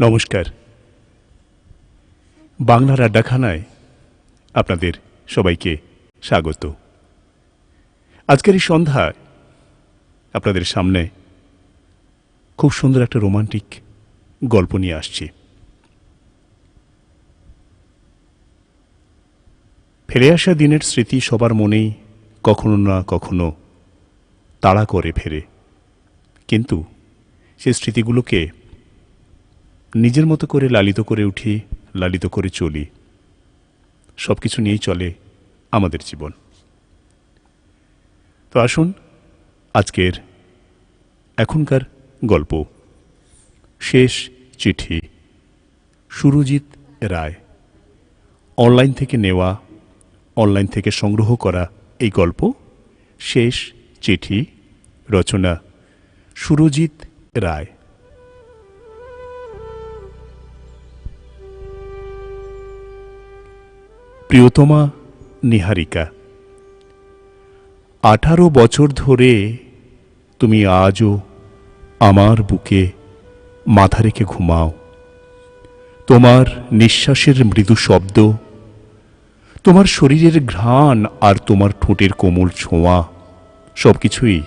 নমস্কার। বাংলার আড্ডাখানায় আপনাদের সবাইকে স্বাগত। আজকের এই সন্ধ্যায় আপনাদের সামনে খুব সুন্দর একটা রোমান্টিক গল্প নিয়ে আসছি। ফিরে আসা দিনের স্মৃতি সবার মনেই কখনো না কখনো তাড়া করে ফেরে। কিন্তু সে স্মৃতিগুলোকে নিজের মতো করে লালিত করে উঠি, লালিত করে চলি। সব কিছু নিয়েই চলে আমাদের জীবন। তো আসুন, আজকের এখনকার গল্প। শেষ চিঠি। সুরজিৎ রায়। অনলাইন থেকে নেওয়া, অনলাইন থেকে সংগ্রহ করা এই গল্প। শেষ চিঠি, রচনা সুরজিৎ রায়। প্রিয়তমা নিহারিকা, আঠারো বছর ধরে তুমি আজও আমার বুকে মাথা রেখে ঘুমাও। তোমার নিঃশ্বাসের মৃদু শব্দ, তোমার শরীরের ঘ্রাণ আর তোমার ঠোঁটের কোমল ছোঁয়া সব কিছুই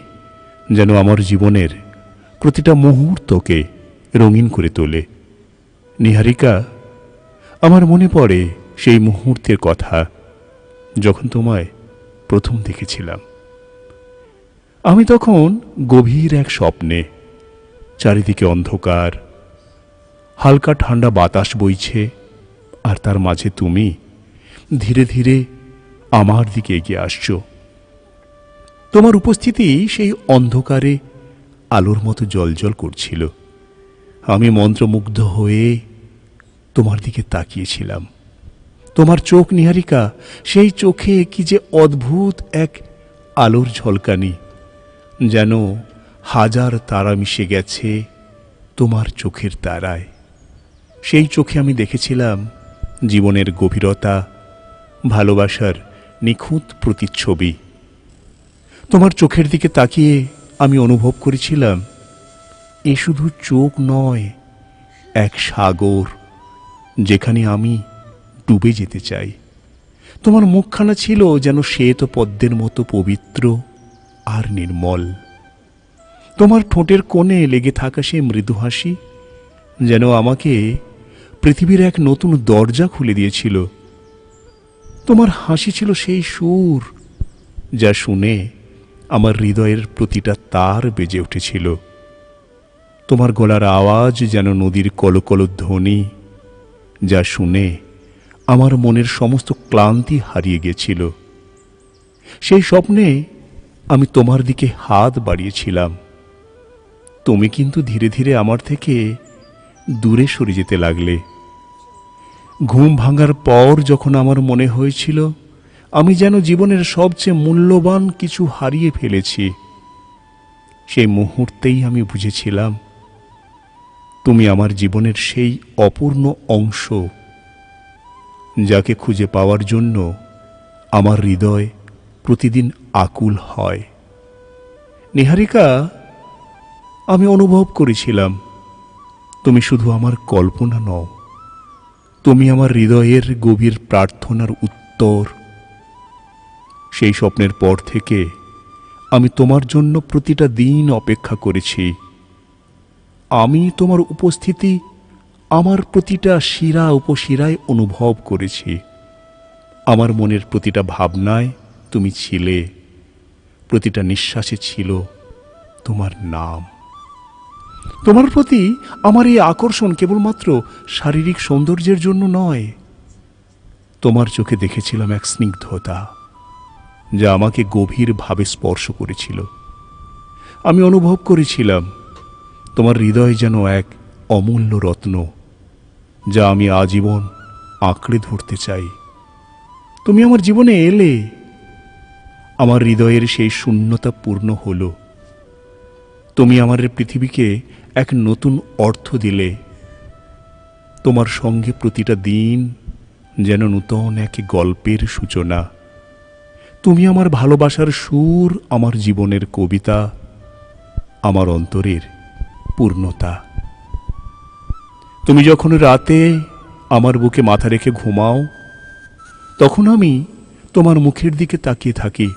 যেন আমার জীবনের প্রতিটা মুহূর্তকে রঙিন করে তোলে। নিহারিকা, আমার মনে পড়ে সেই মুহূর্তের কথা যখন তোমায় প্রথম দেখেছিলাম। আমি তখন গভীর এক স্বপ্নে, চারিদিকে অন্ধকার, হালকা ঠান্ডা বাতাস বইছে, আর তার মাঝে তুমি ধীরে ধীরে আমার দিকে এগিয়ে আসছো। তোমার উপস্থিতি সেই অন্ধকারে আলোর মতো জলজল করছিল। আমি মন্ত্রমুগ্ধ হয়ে তোমার দিকে তাকিয়েছিলাম। তোমার চোখ নিহারিকা, সেই চোখে কি যে অদ্ভুত এক আলোর ঝলকানি, যেন হাজার তারা মিশে গেছে তোমার চোখের তারায়। সেই চোখে আমি দেখেছিলাম জীবনের গভীরতা, ভালোবাসার নিখুঁত প্রতিচ্ছবি। তোমার চোখের দিকে তাকিয়ে আমি অনুভব করেছিলাম, এ শুধু চোখ নয়, এক সাগর, যেখানে আমি ডুবে যেতে চাই। তোমার মুখখানা ছিল যেন শ্বেত পদ্মের মতো পবিত্র আর নির্মল। তোমার ঠোঁটের কোণে লেগে থাকা সে মৃদু হাসি যেন আমাকে পৃথিবীর এক নতুন দরজা খুলে দিয়েছিল। তোমার হাসি ছিল সেই সুর যা শুনে আমার হৃদয়ের প্রতিটা তার বেজে উঠেছিল। তোমার গলার আওয়াজ যেন নদীর কলকল ধ্বনি যা শুনে আমার মনের সমস্ত ক্লান্তি হারিয়ে গেছিল। সেই স্বপ্নে আমি তোমার দিকে হাত বাড়িয়েছিলাম। তুমি কিন্তু ধীরে ধীরে আমার থেকে দূরে সরে যেতে লাগলে। ঘুম ভাঙার পর যখন আমার মনে হয়েছিল, আমি যেন জীবনের সবচেয়ে মূল্যবান কিছু হারিয়ে ফেলেছি। সেই মুহূর্তেই আমি বুঝেছিলাম, তুমি আমার জীবনের সেই অপূর্ণ অংশ। যাকে খুঁজে পাওয়ার জন্য আমার হৃদয় প্রতিদিন আকুল হয়। নিহারিকা, আমি অনুভব করেছিলাম, তুমি শুধু আমার কল্পনা নও, তুমি আমার হৃদয়ের গভীর প্রার্থনার উত্তর। সেই স্বপ্নের পর থেকে আমি তোমার জন্য প্রতিটা দিন অপেক্ষা করেছি। আমি তোমার উপস্থিতি আমার প্রতিটা শিরা উপশিরায় অনুভব করেছি। আমার মনের প্রতিটা ভাবনায় তুমি ছিলে। প্রতিটা নিঃশ্বাসে ছিল তোমার নাম। তোমার প্রতি আমার এই আকর্ষণ কেবলমাত্র শারীরিক সৌন্দর্যের জন্য নয়। তোমার চোখে দেখেছিলাম এক স্নিগ্ধতা, যা আমাকে গভীরভাবে স্পর্শ করেছিল। আমি অনুভব করেছিলাম, তোমার হৃদয় যেন এক অমূল্য রত্ন। যা আমি আজীবন আঁকড়ে ধরতে চাই। তুমি আমার জীবনে এলে, আমার হৃদয়ের সেই শূন্যতা পূর্ণ হল। তুমি আমার পৃথিবীকে এক নতুন অর্থ দিলে। তোমার সঙ্গে প্রতিটা দিন যেন নূতন এক গল্পের সূচনা। তুমি আমার ভালোবাসার সুর, আমার জীবনের কবিতা, আমার অন্তরের পূর্ণতা। তুমি যখন রাতে আমার বুকে মাথা রেখে ঘুমাও, তখন আমি তোমার মুখের দিকে তাকিয়ে থাকি।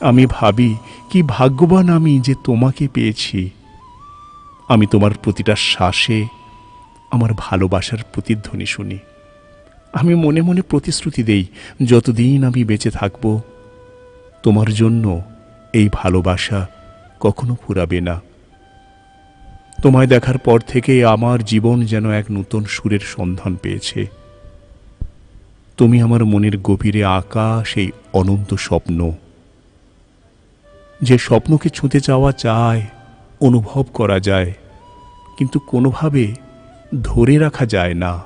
আমি ভাবি, কি ভাগ্যবান আমি যে তোমাকে পেয়েছি। আমি তোমার প্রতিটা শ্বাসে আমার ভালোবাসার প্রতিধ্বনি শুনি। আমি মনে মনে প্রতিশ্রুতি দেই, যতদিন আমি বেঁচে থাকব, তোমার জন্য এই ভালোবাসা কখনো ফুরাবে না। তোমায় দেখার পর থেকে আমার জীবন যেন এক নতুন সুরের সন্ধান পেয়েছে। তুমি আমার মনের গভীরে আঁকা সেই অনন্ত স্বপ্ন। যে স্বপ্নকে ছুঁতে চাওয়া চায়, অনুভব করা যায়, কিন্তু কোনোভাবে ধরে রাখা যায় না।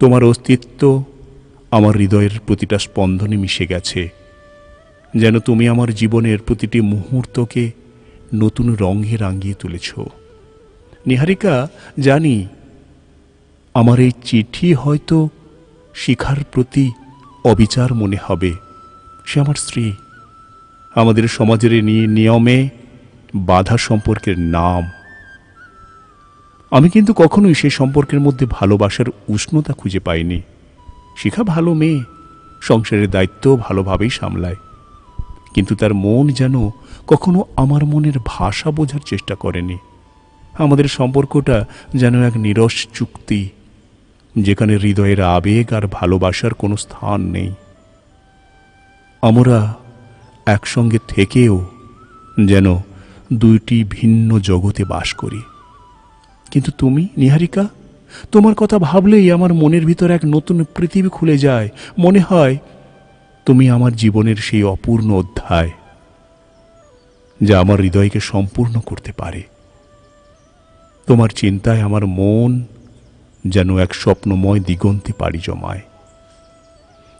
তোমার অস্তিত্ব আমার হৃদয়ের প্রতিটা স্পন্দনে মিশে গেছে। যেন তুমি আমার জীবনের প্রতিটি মুহূর্তকে নতুন রঙে রাঙিয়ে তুলেছ। নিহারিকা, জানি, আমার এই চিঠি হয়তো শিখার প্রতি অবিচার মনে হবে। সে আমার স্ত্রী। আমাদের সমাজের নিয়মে বাধা সম্পর্কের নাম। আমি কিন্তু কখনোই সে সম্পর্কের মধ্যে ভালোবাসার উষ্ণতা খুঁজে পাইনি। শিখা ভালো মেয়ে, সংসারের দায়িত্ব ভালোভাবেই সামলায়। কিন্তু তার মন যেন কখনো আমার মনের ভাষা বোঝার চেষ্টা করেনি। আমাদের সম্পর্কটা যেন এক নিরস চুক্তি, যেখানে হৃদয়ের আবেগ আর ভালোবাসার কোনো স্থান নেই। আমরা একসঙ্গে থেকেও যেন দুইটি ভিন্ন জগতে বাস করি। কিন্তু তুমি, নিহারিকা, তোমার কথা ভাবলেই আমার মনের ভিতর এক নতুন পৃথিবী খুলে যায়। মনে হয় তুমি আমার জীবনের সেই অপূর্ণ অধ্যায়। যা আমার হৃদয়কে সম্পূর্ণ করতে পারে। তোমার চিন্তায় আমার মন যেন এক স্বপ্নময় দিগন্তে পাড়ি জমায়।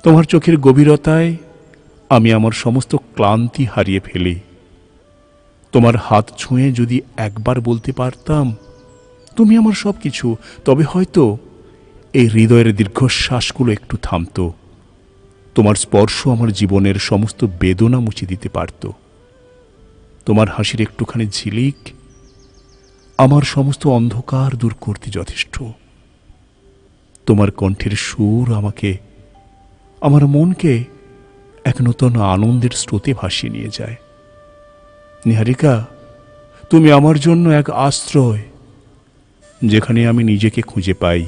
তোমার চোখের গভীরতায় আমি আমার সমস্ত ক্লান্তি হারিয়ে ফেলি। তোমার হাত ছুঁয়ে যদি একবার বলতে পারতাম, তুমি আমার সব কিছু তবে হয়তো এই হৃদয়ের দীর্ঘশ্বাসগুলো একটু থামতো। তোমার স্পর্শ আমার জীবনের সমস্ত বেদনা মুছে দিতে পারত। তোমার হাসির একটুখানি ঝিলিক, আমার সমস্ত অন্ধকার দূর করতে যথেষ্ট। তোমার কণ্ঠের সুর আমাকে, আমার মনকে এক নতুন আনন্দের স্রোতে ভাসিয়ে নিয়ে যায়। নিহারিকা, তুমি আমার জন্য এক আশ্রয়, যেখানে আমি নিজেকে খুঁজে পাই।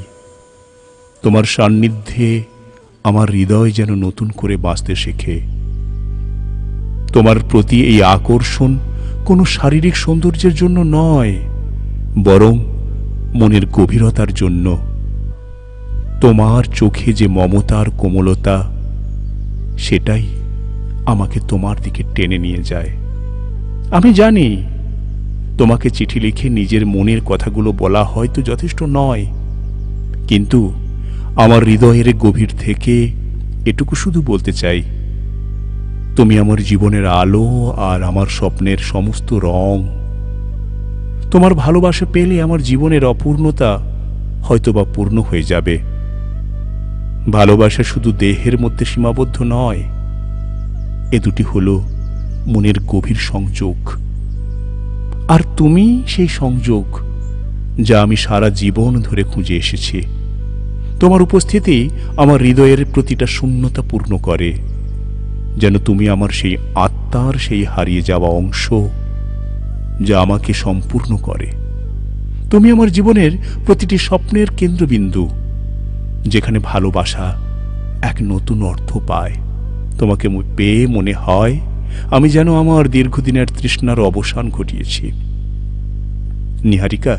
তোমার সান্নিধ্যে আমার হৃদয় যেন নতুন করে বাঁচতে শেখে। তোমার প্রতি এই আকর্ষণ কোনো শারীরিক সৌন্দর্যের জন্য নয়, বরং মনের গভীরতার জন্য। তোমার চোখে যে মমতার কোমলতা, সেটাই আমাকে তোমার দিকে টেনে নিয়ে যায়। আমি জানি তোমাকে চিঠি লিখে নিজের মনের কথাগুলো বলা হয়তো যথেষ্ট নয়, কিন্তু আমার হৃদয়ের গভীর থেকে এটুকু শুধু বলতে চাই। তুমি আমার জীবনের আলো আর আমার স্বপ্নের সমস্ত রং। তোমার ভালোবাসা পেলে আমার জীবনের অপূর্ণতা হয়তোবা পূর্ণ হয়ে যাবে। ভালোবাসা শুধু দেহের মধ্যে সীমাবদ্ধ নয়, এ দুটি হল মনের গভীর সংযোগ। আর তুমি সেই সংযোগ যা আমি সারা জীবন ধরে খুঁজে এসেছি। তোমার উপস্থিতি আমার হৃদয়ের প্রতিটা শূন্যতা পূর্ণ করে। যেন তুমি আমার সেই আত্মার সেই হারিয়ে যাওয়া অংশ যা আমাকে সম্পূর্ণ করে। তুমি আমার জীবনের প্রতিটি স্বপ্নের কেন্দ্রবিন্দু, যেখানে ভালোবাসা এক নতুন অর্থ পায়। তোমাকে পেয়ে মনে হয় আমি যেন আমার দীর্ঘদিনের তৃষ্ণার অবসান ঘটিয়েছি। নিহারিকা,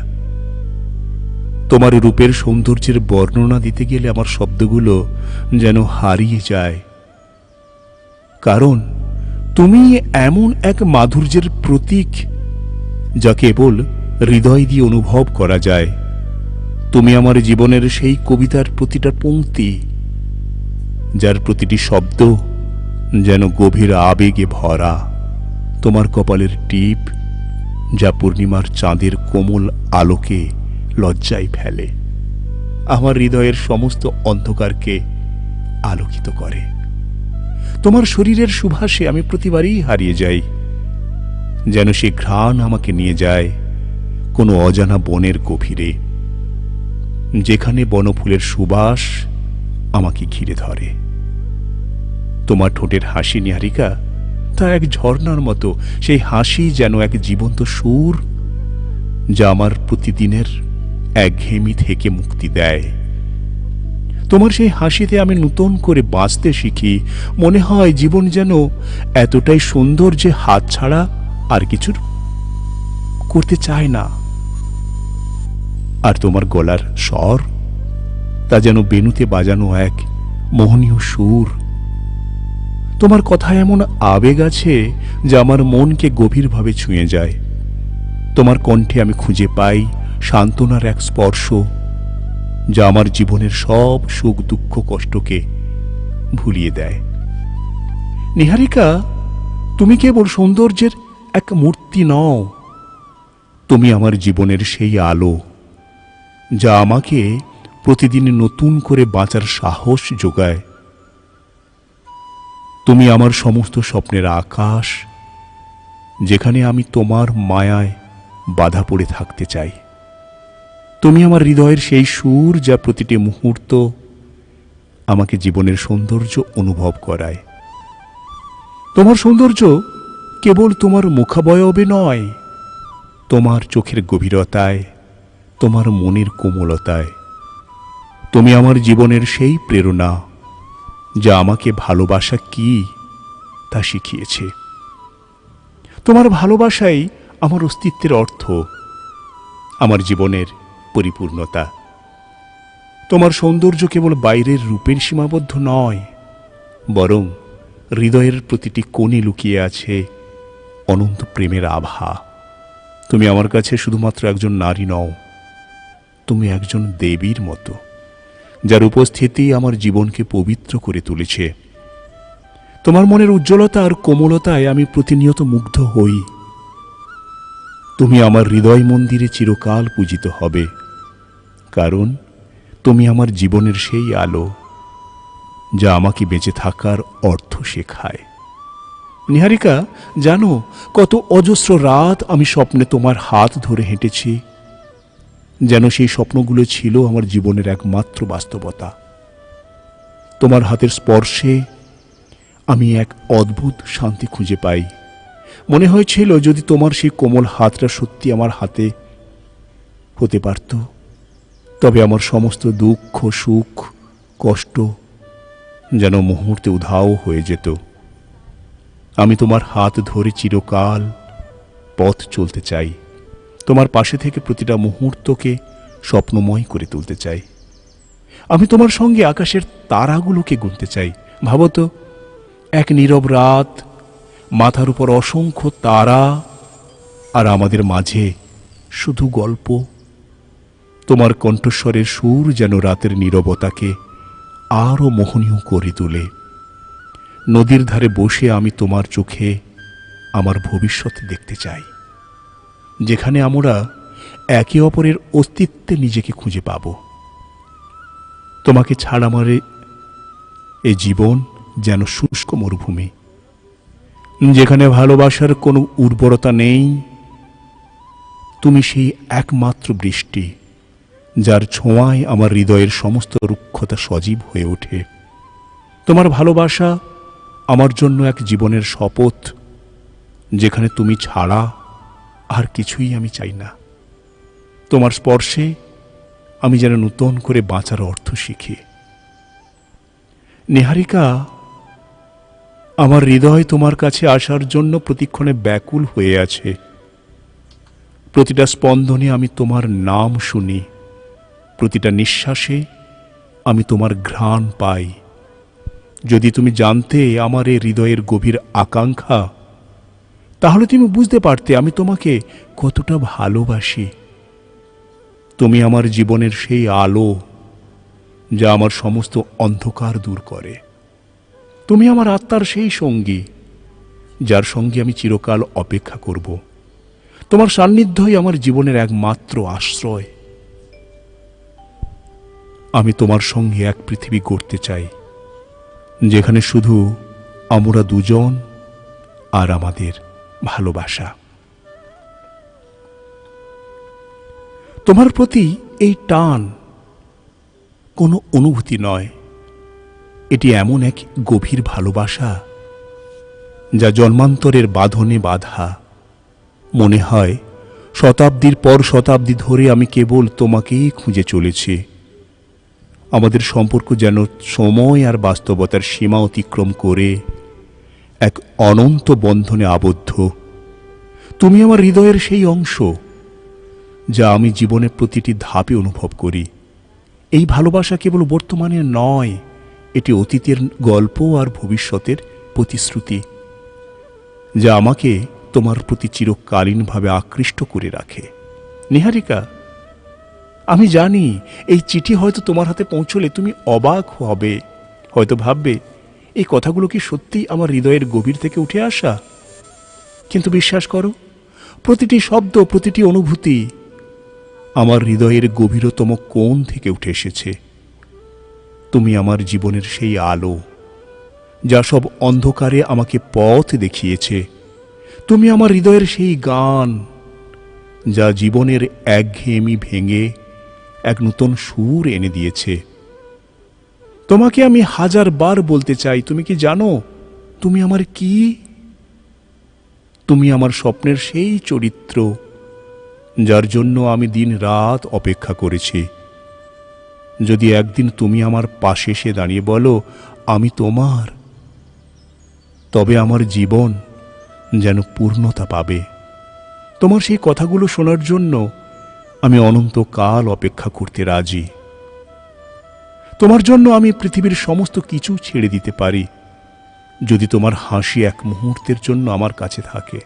তোমার রূপের সৌন্দর্যের বর্ণনা দিতে গেলে আমার শব্দগুলো যেন হারিয়ে যায়। কারণ তুমি এমন এক মাধুর্যের প্রতীক, যা কেবল হৃদয় দিয়ে অনুভব করা যায়। তুমি আমার জীবনের সেই কবিতার প্রতিটা পংক্তি যার প্রতিটি শব্দ যেন গভীর আবেগে ভরা। তোমার কপালের টিপ, যা পূর্ণিমার চাঁদের কোমল আলোকে লজ্জায় ফেলে, আমার হৃদয়ের সমস্ত অন্ধকারকে আলোকিত করে। তোমার শরীরের সুভাষে আমি প্রতিবারই হারিয়ে যাই। যেন সে ঘ্রাণ আমাকে নিয়ে যায় কোনো অজানা বনের গভীরে, যেখানে বনফুলের সুবাস আমাকে ঘিরে ধরে। তোমার ঠোঁটের হাসি নিহারিকা, তা এক ঝর্ণার মতো, সেই হাসি যেন এক জীবন্ত সুর, যা আমার প্রতিদিনের একঘেয়েমি থেকে মুক্তি দেয়। তোমার সেই হাসিতে আমি নূতন করে বাঁচতে শিখি। মনে হয় জীবন যেন এতটাই সুন্দর যে হাত ছাড়া আর কিছু করতে চায় না। আর তোমার গলার স্বর, তা যেন বেনুতে বাজানো এক মোহনীয় সুর। তোমার কথায় এমন আবেগ আছে যা আমার মনকে গভীরভাবে ছুঁয়ে যায়। তোমার কণ্ঠে আমি খুঁজে পাই সান্ত্বনার এক স্পর্শ। যা আমার জীবনের সব সুখ, দুঃখ, কষ্টকে ভুলিয়ে দেয়। নিহারিকা, তুমি কেবল সৌন্দর্যের এক মূর্তি নও। তুমি আমার জীবনের সেই আলো, যা আমাকে প্রতিদিন নতুন করে বাঁচার সাহস যোগায়। তুমি আমার সমস্ত স্বপ্নের আকাশ, যেখানে আমি তোমার মায়ায় বাধা পড়ে থাকতে চাই। তুমি আমার হৃদয়ের সেই সুর যা প্রতিটি মুহূর্ত আমাকে জীবনের সৌন্দর্য অনুভব করায়। তোমার সৌন্দর্য কেবল তোমার মুখাবয়বে নয়, তোমার চোখের গভীরতায়, তোমার মনের কোমলতায়। তুমি আমার জীবনের সেই প্রেরণা যা আমাকে ভালোবাসা কি তা শিখিয়েছে। তোমার ভালোবাসাই আমার অস্তিত্বের অর্থ, আমার জীবনের পরিপূর্ণতা। তোমার সৌন্দর্য কেবল বাইরের রূপের সীমাবদ্ধ নয়, বরং হৃদয়ের প্রতিটি কোণে লুকিয়ে আছে অনন্ত প্রেমের আভা। তুমি আমার কাছে শুধুমাত্র একজন নারী নও, তুমি একজন দেবীর মতো, যার উপস্থিতি আমার জীবনকে পবিত্র করে তুলেছে। তোমার মনের উজ্জ্বলতা আর কোমলতায় আমি প্রতিনিয়ত মুগ্ধ হই। তুমি আমার হৃদয় মন্দিরে চিরকাল পূজিত হবে। কারণ তুমি আমার জীবনের সেই আলো যা আমাকে বেঁচে থাকার অর্থ শেখায়। নিহারিকা, জানো কত অজস্র রাত আমি স্বপ্নে তোমার হাত ধরে হেঁটেছি, যেন সেই স্বপ্নগুলো ছিল আমার জীবনের একমাত্র বাস্তবতা। তোমার হাতের স্পর্শে আমি এক অদ্ভুত শান্তি খুঁজে পাই। মনে হয়েছিল যদি তোমার সেই কোমল হাতটা সত্যি আমার হাতে হতে পারত তবে আমার সমস্ত দুঃখ, সুখ, কষ্ট যেন মুহূর্তে উধাও হয়ে যেত। আমি তোমার হাত ধরে চিরকাল পথ চলতে চাই। তোমার পাশে থেকে প্রতিটা মুহূর্তকে স্বপ্নময় করে তুলতে চাই। আমি তোমার সঙ্গে আকাশের তারাগুলোকে গুনতে চাই। ভাবত এক নীরব রাত, মাথার উপর অসংখ্য তারা, আর আমাদের মাঝে শুধু গল্প। তোমার কণ্ঠস্বরের সুর যেন রাতের নীরবতাকে আরও মোহনীয় করে তোলে। নদীর ধারে বসে আমি তোমার চোখে আমার ভবিষ্যৎ দেখতে চাই, যেখানে আমরা একে অপরের অস্তিত্বে নিজেকে খুঁজে পাব। তোমাকে ছাড়া আমার এ- জীবন যেন শুষ্ক মরুভূমি, যেখানে ভালোবাসার কোনো উর্বরতা নেই। তুমি সেই একমাত্র বৃষ্টি যার ছোঁয়ায় আমার হৃদয়ের সমস্ত রুক্ষতা সজীব হয়ে ওঠে। তোমার ভালোবাসা আমার জন্য এক জীবনের শপথ, যেখানে তুমি ছাড়া আর কিছুই আমি চাই না। তোমার স্পর্শে আমি যেন নূতন করে বাঁচার অর্থ শিখি। নেহারিকা, আমার হৃদয় তোমার কাছে আসার জন্য প্রতিক্ষণে ব্যাকুল হয়ে আছে। প্রতিটা স্পন্দনে আমি তোমার নাম শুনি। প্রতিটা নিঃশ্বাসে আমি তোমার ঘ্রাণ পাই। যদি তুমি জানতে আমার এই হৃদয়ের গভীর আকাঙ্ক্ষা, তাহলে তুমি বুঝতে পারতে আমি তোমাকে কতটা ভালোবাসি। তুমি আমার জীবনের সেই আলো যা আমার সমস্ত অন্ধকার দূর করে। তুমি আমার আত্মার সেই সঙ্গী যার সঙ্গে আমি চিরকাল অপেক্ষা করব। তোমার সান্নিধ্যই আমার জীবনের একমাত্র আশ্রয়। আমি তোমার সঙ্গে এক পৃথিবী গড়তে চাই, যেখানে শুধু আমরা দুজন আর আমাদের ভালোবাসা। তোমার প্রতি এই টান কোনো অনুভূতি নয়। এটি এমন এক গভীর ভালোবাসা, যা জন্মান্তরের বাঁধনে বাধা। মনে হয়, শতাব্দীর পর শতাব্দী ধরে আমি কেবল তোমাকেই খুঁজে চলেছি। আমাদের সম্পর্ক যেন সময় আর বাস্তবতার সীমা অতিক্রম করে এক অনন্ত বন্ধনে আবদ্ধ। তুমি আমার হৃদয়ের সেই অংশ যা আমি জীবনের প্রতিটি ধাপে অনুভব করি। এই ভালোবাসা কেবল বর্তমানে নয়, এটি অতীতের গল্প আর ভবিষ্যতের প্রতিশ্রুতি, যা আমাকে তোমার প্রতি চিরকালীনভাবে আকৃষ্ট করে রাখে। নিহারিকা আমি জানি, এই চিঠি হয়তো তোমার হাতে পৌঁছলে তুমি অবাক হবে। হয়তো ভাববে, এই কথাগুলো কি সত্যিই আমার হৃদয়ের গভীর থেকে উঠে আসা? কিন্তু বিশ্বাস করো, প্রতিটি শব্দ, প্রতিটি অনুভূতি আমার হৃদয়ের গভীরতম কোণ থেকে উঠে এসেছে। তুমি আমার জীবনের সেই আলো, যা সব অন্ধকারে আমাকে পথ দেখিয়েছে। তুমি আমার হৃদয়ের সেই গান, যা জীবনের একঘেয়েমি ভেঙে এক নূতন সুর এনে দিয়েছে। তোমাকে আমি হাজার বার বলতে চাই, তুমি কি জানো? তুমি আমার কি? তুমি আমার স্বপ্নের সেই চরিত্র, যার জন্য আমি দিন রাত অপেক্ষা করেছি। যদি একদিন তুমি আমার পাশে এসে দাঁড়িয়ে বলো, আমি তোমার, তবে আমার জীবন যেন পূর্ণতা পাবে। তোমার সেই কথাগুলো শোনার জন্য আমি অনন্তকাল অপেক্ষা করতে রাজি। তোমার জন্য আমি পৃথিবীর সমস্ত কিছু ছেড়ে দিতে পারি, যদি তোমার হাসি এক মুহূর্তের জন্য আমার কাছে থাকে।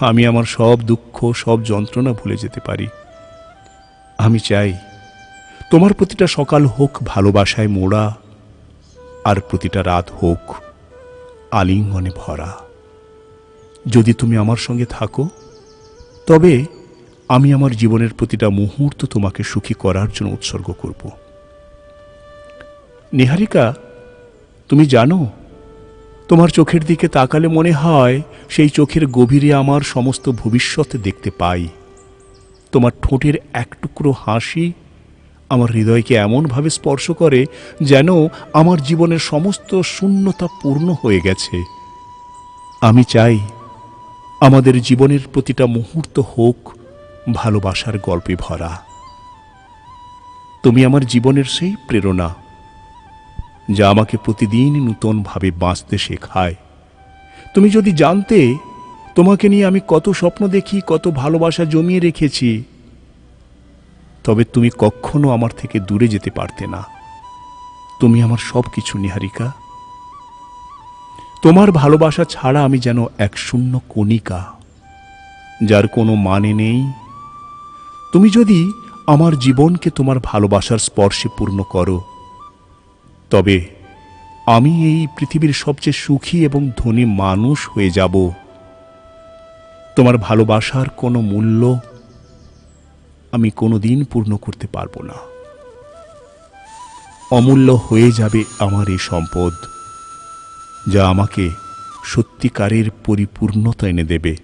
আমি আমার সব দুঃখ, সব যন্ত্রণা ভুলে যেতে পারি। আমি চাই, তোমার প্রতিটা সকাল হোক ভালোবাসায় মোড়া, আর প্রতিটা রাত হোক আলিঙ্গনে ভরা। যদি তুমি আমার সঙ্গে থাকো, তবে আমি আমার জীবনের প্রতিটা মুহূর্ত তোমাকে সুখী করার জন্য উৎসর্গ করব। নিহারিকা, তুমি জানো, তোমার চোখের দিকে তাকালে মনে হয় সেই চোখের গভীরে আমার সমস্ত ভবিষ্যৎ দেখতে পাই। তোমার ঠোঁটের এক টুকরো হাসি আমার হৃদয়কে এমনভাবে স্পর্শ করে যেন আমার জীবনের সমস্ত শূন্যতা পূর্ণ হয়ে গেছে। আমি চাই আমাদের জীবনের প্রতিটা মুহূর্ত হোক ভালোবাসার গল্পে ভরা। তুমি আমার জীবনের সেই প্রেরণা যা আমাকে প্রতিদিন নূতনভাবে বাঁচতে শেখায়। তুমি যদি জানতে তোমাকে নিয়ে আমি কত স্বপ্ন দেখি, কত ভালোবাসা জমিয়ে রেখেছি, তবে তুমি কখনো আমার থেকে দূরে যেতে পারতে না। তুমি আমার সব কিছু নিহারিকা। তোমার ভালোবাসা ছাড়া আমি যেন এক শূন্য কণিকা, যার কোনো মানে নেই তুমি যদি আমার জীবনকে তোমার ভালোবাসার স্পর্শে পূর্ণ করো, তবে আমি এই পৃথিবীর সবচেয়ে সুখী এবং ধনী মানুষ হয়ে যাব। তোমার ভালোবাসার কোনো মূল্য আমি কোনোদিন পূর্ণ করতে পারব না। অমূল্য হয়ে যাবে আমার এই সম্পদ, যা আমাকে সত্যিকারের পরিপূর্ণতা এনে দেবে।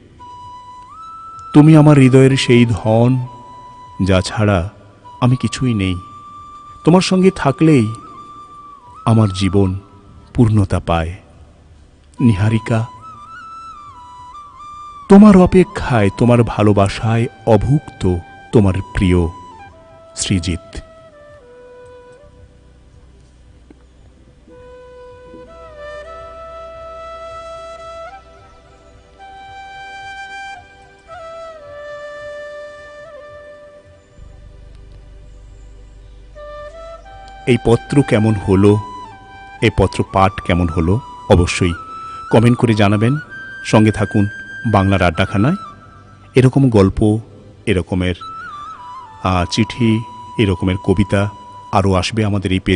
তুমি আমার হৃদয়ের সেই ধন যা ছাড়া আমি কিছুই নেই। তোমার সঙ্গে থাকলেই আমার জীবন পূর্ণতা পায়। নিহারিকা, তোমার অপেক্ষায়, তোমার ভালোবাসায় অভুক্ত তোমার প্রিয় শ্রীজিৎ। এই পত্র কেমন হলো? এই পত্র পাঠ কেমন হলো? অবশ্যই কমেন্ট করে জানাবেন। সঙ্গে থাকুন বাংলার আড্ডাখানায়। এরকম গল্প, এরকমের চিঠি, এরকমের কবিতা আরও আসবে আমাদের এই পেজ